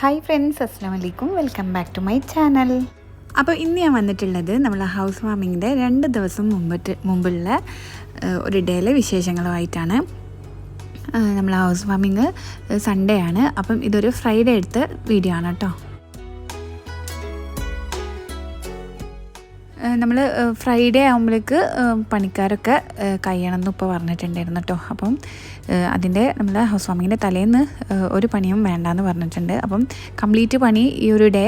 Hi friends അസ്സാം വലൈക്കും welcome back to my channel അപ്പോൾ ഇന്ന് ഞാൻ വന്നിട്ടുള്ളത് നമ്മൾ ഹൗസ് വാമിങ്ങിന്റെ രണ്ട് ദിവസം മുമ്പിട്ട് മുമ്പുള്ള ഒരു ഡേയിലെ വിശേഷങ്ങളുമായിട്ടാണ്. നമ്മൾ ഹൗസ് വാമിങ് സൺഡേ ആണ്. അപ്പം ഇതൊരു ഫ്രൈഡേ എടുത്ത വീഡിയോ ആണ് കേട്ടോ. നമ്മൾ ഫ്രൈഡേ ആകുമ്പോഴേക്ക് പണിക്കാരൊക്കെ കഴിയണം കഴിയണമെന്ന് ഇപ്പോൾ പറഞ്ഞിട്ടുണ്ടായിരുന്നു കേട്ടോ. അപ്പം അതിന്റെ നമ്മൾ ഹൗസ് വാമിങ്ങിന്റെ തലേന്ന് ഒരു പണിയും വേണ്ടാന്ന് പറഞ്ഞിട്ടുണ്ട്. അപ്പം കംപ്ലീറ്റ് പണി ഈ ഒരു ഡേ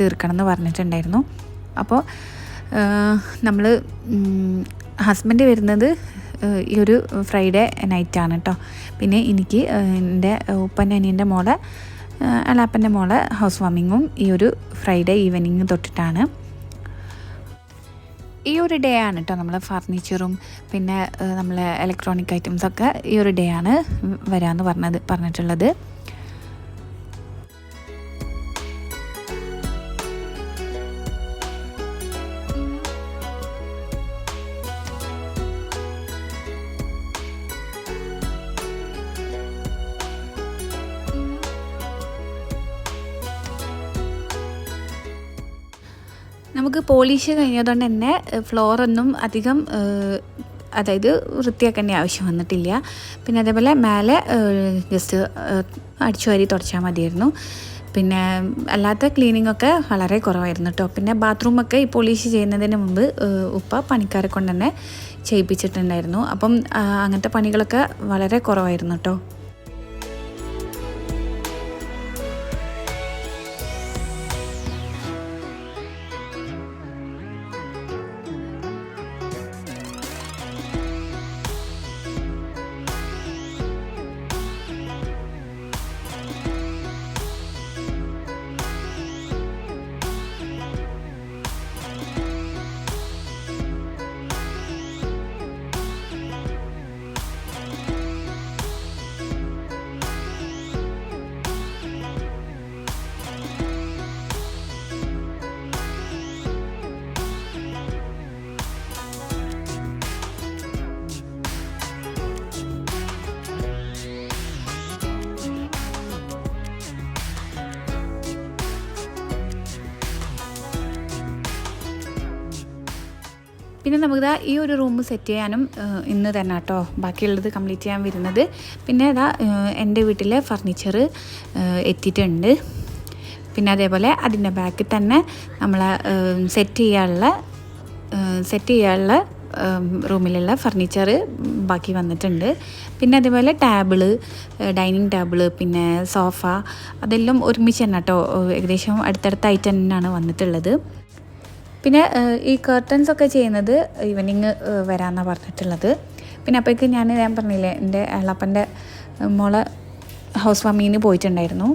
തീർക്കണം എന്ന് പറഞ്ഞിട്ടുണ്ടായിരുന്നു. അപ്പോൾ നമ്മൾ ഹസ്ബൻഡ് വരുന്നത് ഈ ഒരു ഫ്രൈഡേ നൈറ്റാണ് കേട്ടോ. പിന്നെ എനിക്ക് എന്റെ ഉപ്പന്റെ അനിയന്റെ മോളെ അലാപ്പന്റെ മോളെ ഹൗസ് വാമിങ്ങും ഈ ഒരു ഫ്രൈഡേ ഈവനിങ് തൊട്ടിട്ടാണ്. ഈ ഒരു ഡേ ആണ് കേട്ടോ നമ്മൾ ഫർണിച്ചറും പിന്നെ നമ്മളെ ഇലക്ട്രോണിക് ഐറ്റംസ് ഒക്കെ ഈ ഒരു ഡേ ആണ് വരാമെന്ന് പറഞ്ഞത് പറഞ്ഞിട്ടുള്ളത്. നമുക്ക് പോളിഷ് കഴിഞ്ഞതുകൊണ്ട് തന്നെ ഫ്ലോറൊന്നും അധികം അതായത് വൃത്തിയാക്കേണ്ട ആവശ്യം വന്നിട്ടില്ല. പിന്നെ അതേപോലെ മേലെ ജസ്റ്റ് അടിച്ചു വാരി തുടച്ചാൽ മതിയായിരുന്നു. പിന്നെ അല്ലാത്ത ക്ലീനിങ് ഒക്കെ വളരെ കുറവായിരുന്നു കേട്ടോ പിന്നെ ബാത്റൂമൊക്കെ ഈ പോളിഷ് ചെയ്യുന്നതിന് മുമ്പ് ഉപ്പ പണിക്കാരെ കൊണ്ട് തന്നെ ചെയ്യിപ്പിച്ചിട്ടുണ്ടായിരുന്നു. അപ്പം അങ്ങനത്തെ പണികളൊക്കെ വളരെ കുറവായിരുന്നു കേട്ടോ പിന്നെ നമുക്ക് ഇതാ ഈ ഒരു റൂം സെറ്റ് ചെയ്യാനും ഇന്ന് തന്നെ കേട്ടോ ബാക്കിയുള്ളത് കംപ്ലീറ്റ് ചെയ്യാൻ വരുന്നത്. പിന്നെ ഇതാ എന്റെ വീട്ടിലെ ഫർണിച്ചർ എത്തിയിട്ടുണ്ട്. പിന്നെ അതേപോലെ അതിന്റെ ബാക്കിൽ തന്നെ നമ്മൾ സെറ്റ് ചെയ്യാനുള്ള സെറ്റ് ചെയ്യാനുള്ള റൂമിലുള്ള ഫർണിച്ചർ ബാക്കി വന്നിട്ടുണ്ട്. പിന്നെ അതേപോലെ ടേബിൾ ഡൈനിങ് ടേബിൾ പിന്നെ സോഫ അതെല്ലാം ഒരുമിച്ച് തന്നെ കേട്ടോ ഏകദേശം അടുത്തടുത്തായിട്ട് തന്നെയാണ് വന്നിട്ടുള്ളത്. പിന്നെ ഈ കർട്ടൻസ് ഒക്കെ ചെയ്യുന്നത് ഈവനിങ് വരാമെന്നാണ് പറഞ്ഞിട്ടുള്ളത്. പിന്നെ അപ്പോഴേക്ക് ഞാൻ ഞാൻ പറഞ്ഞില്ലേ എന്റെ എളപ്പന്റെ മോളെ ഹൗസ് വാമിങ്ങിന് പോയിട്ടുണ്ടായിരുന്നു.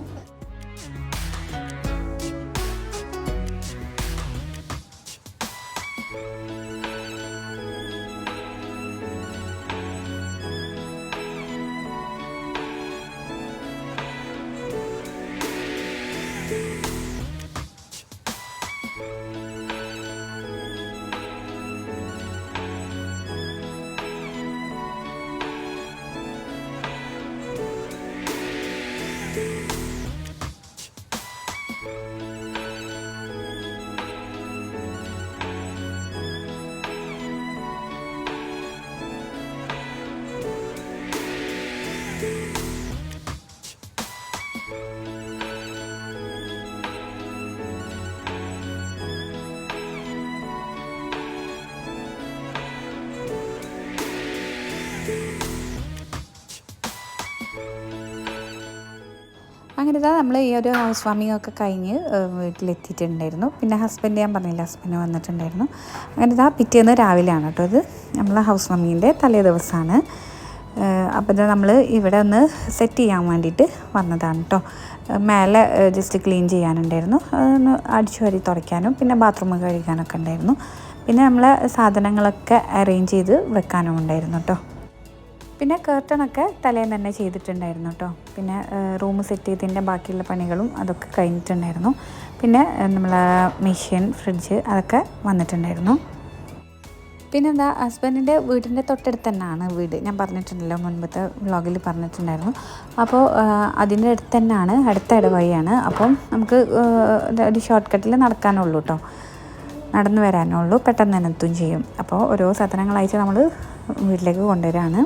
അങ്ങനെ ഇതാ നമ്മൾ ഈ ഒരു ഹൗസ് വാമിംഗ് ഒക്കെ കഴിഞ്ഞ് വീട്ടിലെത്തിയിട്ടുണ്ടായിരുന്നു. പിന്നെ ഹസ്ബൻഡ് ഞാൻ പറഞ്ഞില്ല ഹസ്ബൻഡ് വന്നിട്ടുണ്ടായിരുന്നു. അങ്ങനെ ഇതാ പിറ്റേന്ന് രാവിലെയാണ് കേട്ടോ ഇത്. നമ്മൾ ഹൗസ് വാമിങ്ങിന്റെ തലേ ദിവസമാണ് അപ്പോൾ നമ്മൾ ഇവിടെ ഒന്ന് സെറ്റ് ചെയ്യാൻ വേണ്ടിയിട്ട് വന്നതാണ് കേട്ടോ. മേലെ ജസ്റ്റ് ക്ലീൻ ചെയ്യാനുണ്ടായിരുന്നു. അതൊന്ന് അടിച്ചു വരി തുടയ്ക്കാനും പിന്നെ ബാത്റൂം കഴുകാനൊക്കെ ഉണ്ടായിരുന്നു. പിന്നെ നമ്മളെ സാധനങ്ങളൊക്കെ അറേഞ്ച് ചെയ്ത് വെക്കാനും ഉണ്ടായിരുന്നു കേട്ടോ. പിന്നെ കേർട്ടണൊക്കെ തലേന്ന് തന്നെ ചെയ്തിട്ടുണ്ടായിരുന്നു കേട്ടോ പിന്നെ റൂം സെറ്റ് ചെയ്തതിന്റെ ബാക്കിയുള്ള പണികളും അതൊക്കെ കഴിഞ്ഞിട്ടുണ്ടായിരുന്നു. പിന്നെ നമ്മളെ മെഷീൻ ഫ്രിഡ്ജ് അതൊക്കെ വന്നിട്ടുണ്ടായിരുന്നു. പിന്നെന്താ ഹസ്ബൻഡിന്റെ വീടിന്റെ തൊട്ടടുത്ത് തന്നെയാണ് വീട്. ഞാൻ പറഞ്ഞിട്ടുണ്ടല്ലോ മുൻപത്തെ വ്ളോഗിൽ പറഞ്ഞിട്ടുണ്ടായിരുന്നു. അപ്പോൾ അതിന്റെ അടുത്ത് തന്നെയാണ് അടുത്ത ഇടവഴിയാണ്. അപ്പം നമുക്ക് ഒരു ഷോർട്ട് കട്ടിൽ നടക്കാനുള്ളൂ കേട്ടോ നടന്നു വരാനുള്ളൂ. പെട്ടെന്ന് തന്നെ എത്തുകയും ചെയ്യും. അപ്പോൾ ഓരോ സാധനങ്ങളായിട്ട് നമ്മൾ വീട്ടിലേക്ക് കൊണ്ടുവരികയാണ്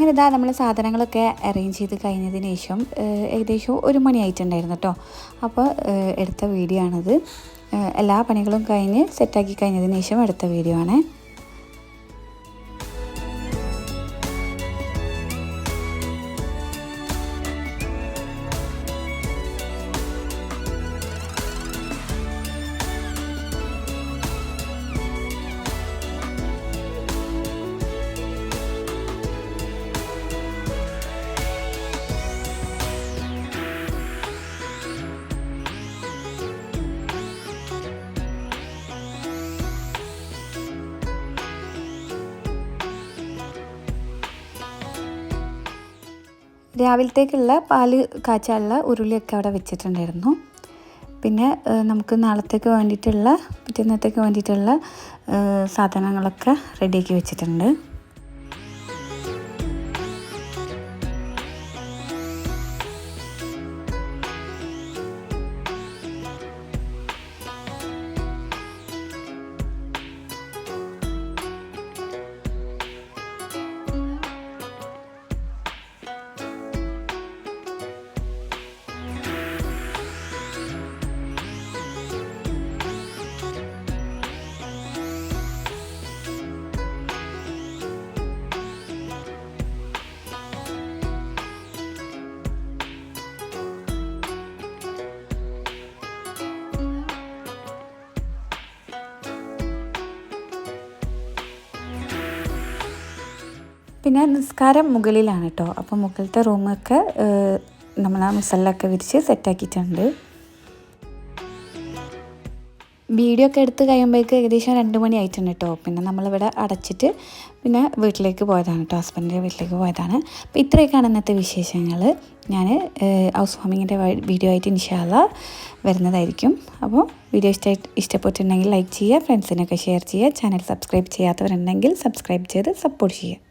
അങ്ങനെ ഇതാ നമ്മൾ സാധനങ്ങളൊക്കെ അറേഞ്ച് ചെയ്ത് കഴിഞ്ഞതിന് ശേഷം ഏകദേശം ഒരു മണിയായിട്ടുണ്ടായിരുന്നു കേട്ടോ അപ്പോൾ എടുത്ത വീഡിയോ ആണത്. എല്ലാ പണികളും കഴിഞ്ഞ് സെറ്റാക്കി കഴിഞ്ഞതിന് ശേഷം എടുത്ത വീഡിയോ ആണ്. രാവിലത്തേക്കുള്ള പാൽ കാച്ചാനുള്ള ഉരുളിയൊക്കെ അവിടെ വെച്ചിട്ടുണ്ടായിരുന്നു. പിന്നെ നമുക്ക് നാളത്തേക്ക് വേണ്ടിയിട്ടുള്ള പിറ്റേന്നത്തേക്ക് വേണ്ടിയിട്ടുള്ള സാധനങ്ങളൊക്കെ റെഡിയാക്കി വെച്ചിട്ടുണ്ട്. പിന്നെ നിസ്കാരം മുകളിലാണ് കേട്ടോ അപ്പോൾ മുകളിലത്തെ റൂമൊക്കെ നമ്മൾ ആ മുസല്ലൊക്കെ വിരിച്ച് സെറ്റാക്കിയിട്ടുണ്ട് വീഡിയോ ഒക്കെ എടുത്ത് കഴിയുമ്പോഴേക്ക് ഏകദേശം രണ്ട് മണി ആയിട്ടുണ്ട് കേട്ടോ പിന്നെ നമ്മളിവിടെ അടച്ചിട്ട് പിന്നെ വീട്ടിലേക്ക് പോയതാണ് കേട്ടോ ഹസ്ബൻഡിന്റെ വീട്ടിലേക്ക് പോയതാണ്. അപ്പോൾ ഇത്രയൊക്കെയാണ് ഇന്നത്തെ വിശേഷങ്ങൾ ഞാൻ ഹൗസ് വാമിങ്ങിന്റെ വീഡിയോ ആയിട്ട് ഇൻഷാല്ല വരുന്നതായിരിക്കും. അപ്പോൾ വീഡിയോ ഇഷ്ടമായിട്ട് ഇഷ്ടപ്പെട്ടിട്ടുണ്ടെങ്കിൽ ലൈക്ക് ചെയ്യുക ഫ്രണ്ട്സിനൊക്കെ ഷെയർ ചെയ്യുക ചാനൽ സബ്സ്ക്രൈബ് ചെയ്യാത്തവരുണ്ടെങ്കിൽ സബ്സ്ക്രൈബ് ചെയ്ത് സപ്പോർട്ട് ചെയ്യുക.